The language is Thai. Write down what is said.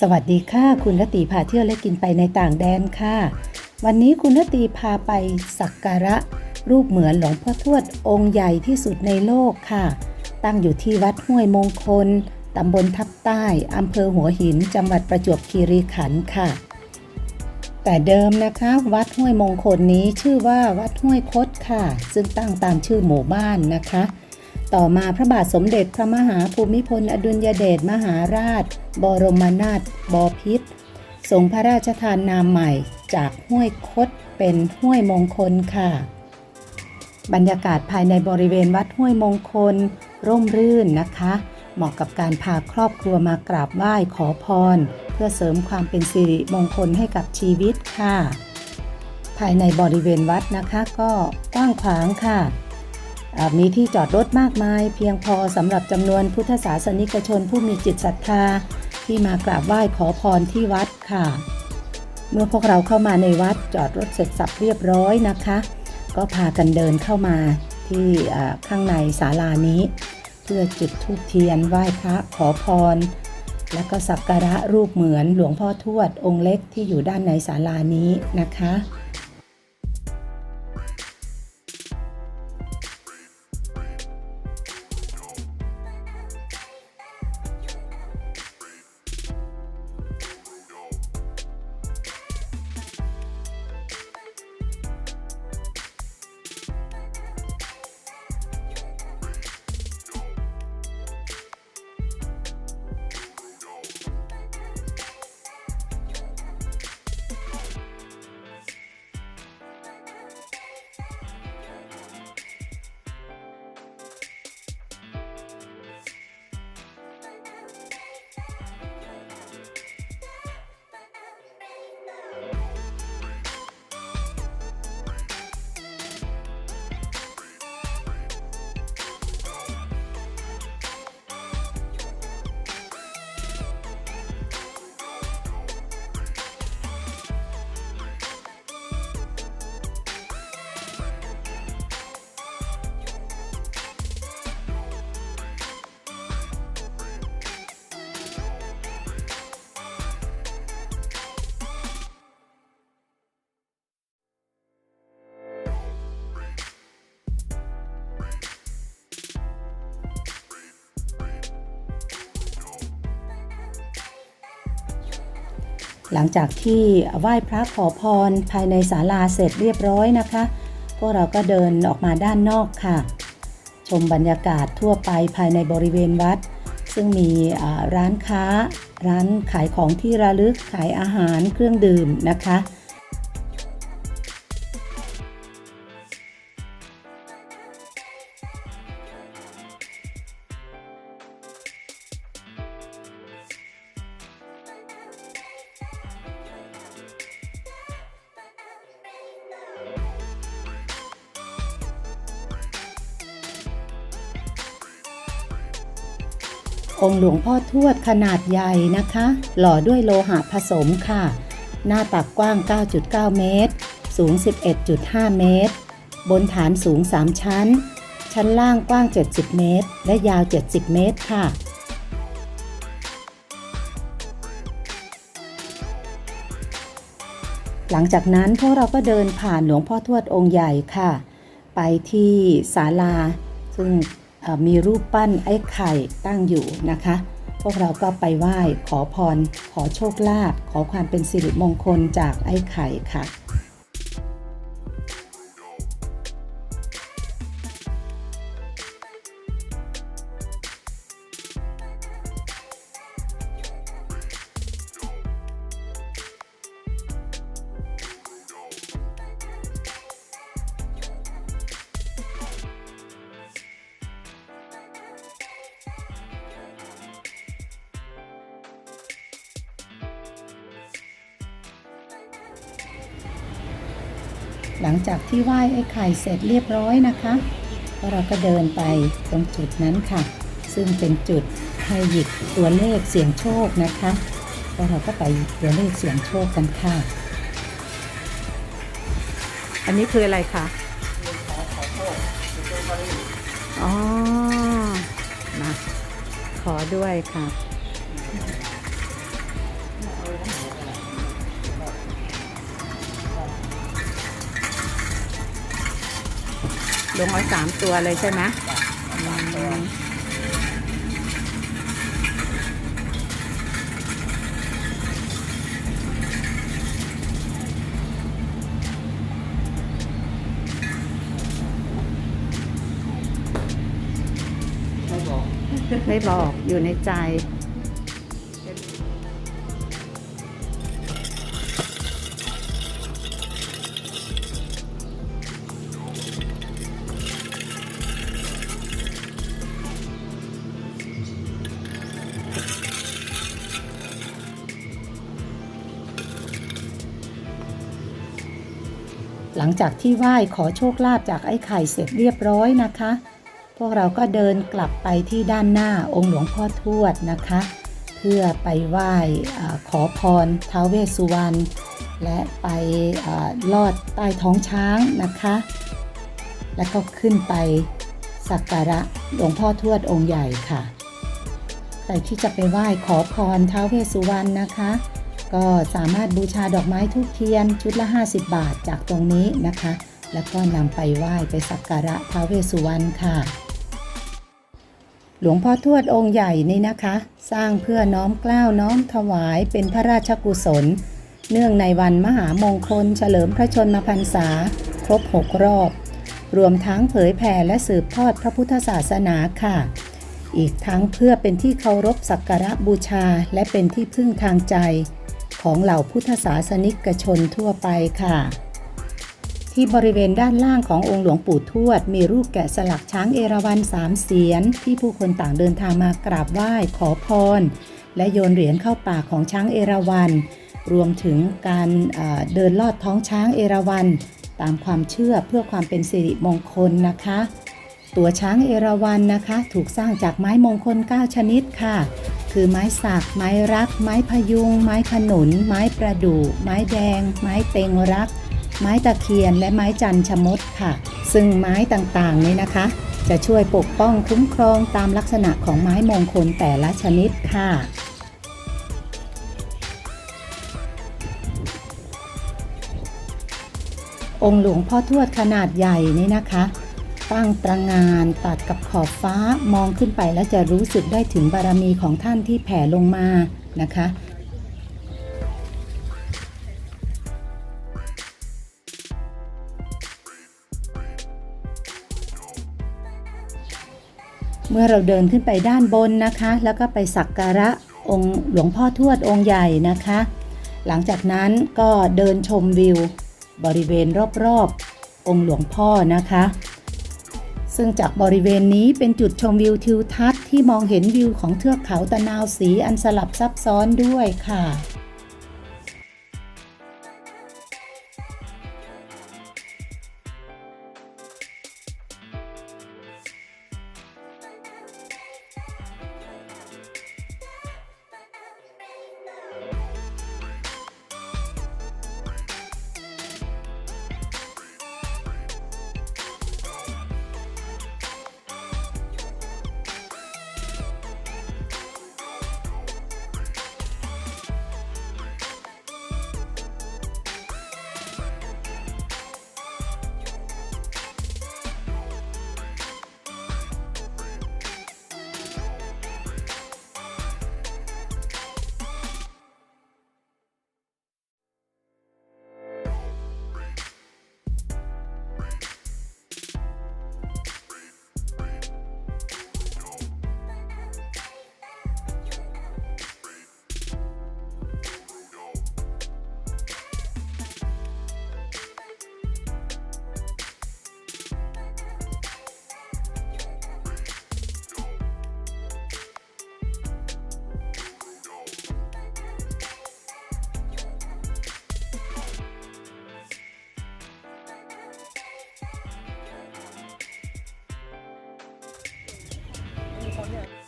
สวัสดีค่ะ คุณรตีพาเที่ยวและกินไปในต่างแดนค่ะ วันนี้คุณรตีพาไปสักการะ รูปเหมือนหลวงพ่อทวดองค์ใหญ่ที่สุดในโลกค่ะ ตั้งอยู่ที่วัดห้วยมงคลตำบลทับใต้ อำเภอหัวหิน จังหวัดประจวบคีรีขันธ์ค่ะ แต่เดิมนะคะ วัดห้วยมงคลนี้ชื่อว่าวัดห้วยคดค่ะ ซึ่งตั้งตามชื่อหมู่บ้านนะคะ ต่อมาพระบาทสมเด็จพระมหาภูมิพล อดุลยเดชมหาราช บรมนาถบพิตรทรงพระราชทานนามใหม่จากห้วยคดเป็นห้วยมงคลค่ะ บรรยากาศภายในบริเวณวัดห้วยมงคล ร่มรื่นนะคะ เหมาะกับการพาครอบครัวมากราบไหว้ขอพร เพื่อเสริมความเป็นสิริมงคลให้กับชีวิตค่ะ ภายในบริเวณวัดนะคะก็กว้างขวางค่ะ มีที่จอดรถมากมาย เพียงพอสำหรับจำนวนพุทธศาสนิกชนผู้มีจิตศรัทธา ที่มากราบไหว้ขอพรที่วัดค่ะ เมื่อพวกเราเข้ามาในวัดจอดรถเสร็จสับเรียบร้อยนะคะ ก็พากันเดินเข้ามาที่ข้างในศาลานี้ เพื่อจุดธูปเทียนไหว้พระขอพร และก็สักการะรูปเหมือนหลวงพ่อทวดองค์เล็กที่อยู่ด้านในศาลานี้นะคะ หลังจากที่ไหว้พระขอพรภายในศาลาเสร็จเรียบร้อยนะคะ พวกเราก็เดินออกมาด้านนอกค่ะ ชมบรรยากาศทั่วไปภายในบริเวณวัด ซึ่งมีร้านค้า ร้านขายของที่ระลึกขายอาหารเครื่องดื่มนะคะ องค์หลวงพ่อทวดขนาดใหญ่นะคะ หล่อด้วยโลหะผสมค่ะ หน้าตักกว้าง 9.9 เมตร สูง 11.5 เมตร บนฐานสูง 3 ชั้น ชั้นล่างกว้าง 70 เมตร และยาว 70 เมตรค่ะหลังจากนั้นพวกเราก็เดินผ่านหลวงพ่อทวดองค์ใหญ่ค่ะ ไปที่ศาลา ซึ่ง มีรูปปั้นไอ้ไข่ตั้งอยู่นะคะ พวกเราก็ไปไหว้ขอพร ขอโชคลาภขอความเป็นสิริมงคลจากไอ้ไข่ค่ะ หลังจากที่ไหว้ไอ้ไข่เสร็จเรียบร้อยนะคะเราก็เดินไปตรงจุดนั้นค่ะ ซึ่งเป็นจุดให้หยิบตัวเลขเสี่ยงโชคนะคะแล้วเราก็ไปหยิบตัวเลขเสี่ยงโชคกันค่ะ อันนี้คืออะไรคะอ๋อมาขอด้วยค่ะ ลงเอาสามตัวเลยใช่ไหมอืมไม่บอกอยู่ในใจ ลังจากที่ไหว้ขอโชคลาภจากไอ้ไข่เสร็จเรียบร้อยนะคะ พวกเราก็เดินกลับไปที่ด้านหน้าองค์หลวงพ่อทวดนะคะ เพื่อไปไหว้ขอพรท้าวเวสสุวรรณและไปลอดใต้ท้องช้างนะคะ แล้วก็ขึ้นไปสักการะหลวงพ่อทวดองค์ใหญ่ค่ะ ใครที่จะไปไหว้ขอพรท้าวเวสสุวรรณนะคะ ก็สามารถบูชาดอกไม้ทุกเทียนชุดละ 50 บาทจากตรงนี้นะคะ แล้วก็นำไปไหว้ไปสักการะท้าวเวสสุวรรณค่ะ หลวงพ่อทวดองค์ใหญ่นี่นะคะ สร้างเพื่อน้อมกล้าวน้อมถวายเป็นพระราชกุศล เนื่องในวันมหามงคล เฉลิมพระชนมพรรษา ครบ 6 รอบ รวมทั้งเผยแผ่และสืบทอดพระพุทธศาสนาค่ะอีกทั้งเพื่อเป็นที่เคารพสักการะบูชาและเป็นที่พึ่งทางใจ ของเหล่าพุทธศาสนิกชนทั่วไปค่ะ ที่บริเวณด้านล่างขององค์หลวงปู่ทวด มีรูปแกะสลักช้างเอราวัณสามเสียน ที่ผู้คนต่างเดินทางมากราบไหว้ขอพร และโยนเหรียญเข้าปากของช้างเอราวัณรวมถึงการเอ่อเดินลอดท้องช้างเอราวัณตามความเชื่อเพื่อความเป็นสิริมงคลนะคะ ตัวช้างเอราวัณนะคะ ถูกสร้างจากไม้มงคล 9 ชนิดค่ะ คือไม้สัก ไม้รัก ไม้พยุง ไม้ขนุน ไม้ประดู่ ไม้แดง ไม้เต็งรัก ไม้ตะเคียน และไม้จันชมดค่ะ ซึ่งไม้ต่างๆนี้นะคะ จะช่วยปกป้องคุ้มครองตามลักษณะของไม้มงคลแต่ละชนิดค่ะองค์หลวงพ่อทวดขนาดใหญ่นี่นะคะ ตั้งตระงานตัดกับขอบฟ้ามองขึ้นไปแล้วจะรู้สึกได้ถึงบารมีของท่านที่แผ่ลงมานะคะเมื่อเราเดินขึ้นไปด้านบนนะคะ แล้วก็ไปสักการะองค์หลวงพ่อทวดองค์ใหญ่นะคะ หลังจากนั้นก็เดินชมวิว บริเวณรอบๆ องค์หลวงพ่อนะคะ ซึ่งจากบริเวณนี้เป็นจุดชมวิวทิวทัศน์ที่มองเห็นวิวของเทือกเขาตะนาวสีอันสลับซับซ้อนด้วยค่ะ มีคนเนี่ย